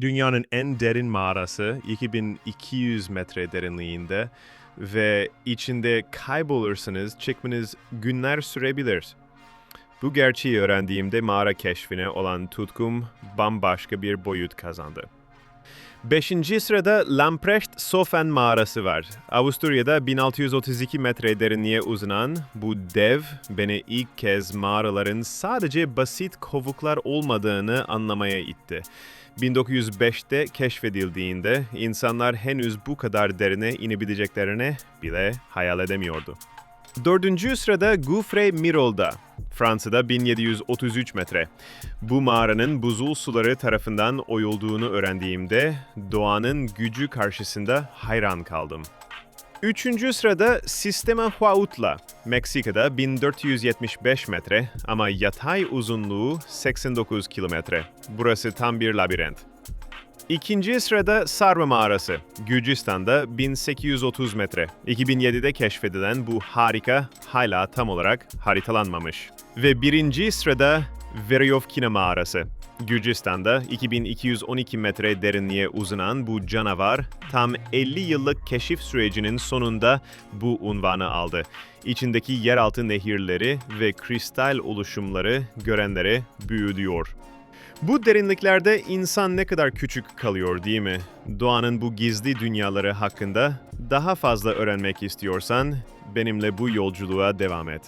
Dünyanın en derin mağarası 2200 metre derinliğinde ve içinde kaybolursanız çıkmanız günler sürebilir. Bu gerçeği öğrendiğimde mağara keşfine olan tutkum bambaşka bir boyut kazandı. Beşinci sırada Lamprecht Sofen mağarası var. Avusturya'da 1632 metre derinliğe uzanan bu dev beni ilk kez mağaraların sadece basit kovuklar olmadığını anlamaya itti. 1905'te keşfedildiğinde insanlar henüz bu kadar derine inebileceklerini bile hayal edemiyordu. Dördüncü sırada Gouffre Mirol'da, Fransa'da 1733 metre. Bu mağaranın buzul suları tarafından oyulduğunu öğrendiğimde doğanın gücü karşısında hayran kaldım. Üçüncü sırada Sistema Huautla, Meksika'da 1475 metre ama yatay uzunluğu 89 kilometre. Burası tam bir labirent. İkinci sırada Sarma Mağarası, Gürcistan'da 1830 metre. 2007'de keşfedilen bu harika hala tam olarak haritalanmamış. Ve birinci sırada Veryovkina Mağarası, Gürcistan'da 2212 metre derinliğe uzanan bu canavar tam 50 yıllık keşif sürecinin sonunda bu unvanı aldı. İçindeki yeraltı nehirleri ve kristal oluşumları görenleri büyülüyor. Bu derinliklerde insan ne kadar küçük kalıyor değil mi? Doğanın bu gizli dünyaları hakkında daha fazla öğrenmek istiyorsan benimle bu yolculuğa devam et.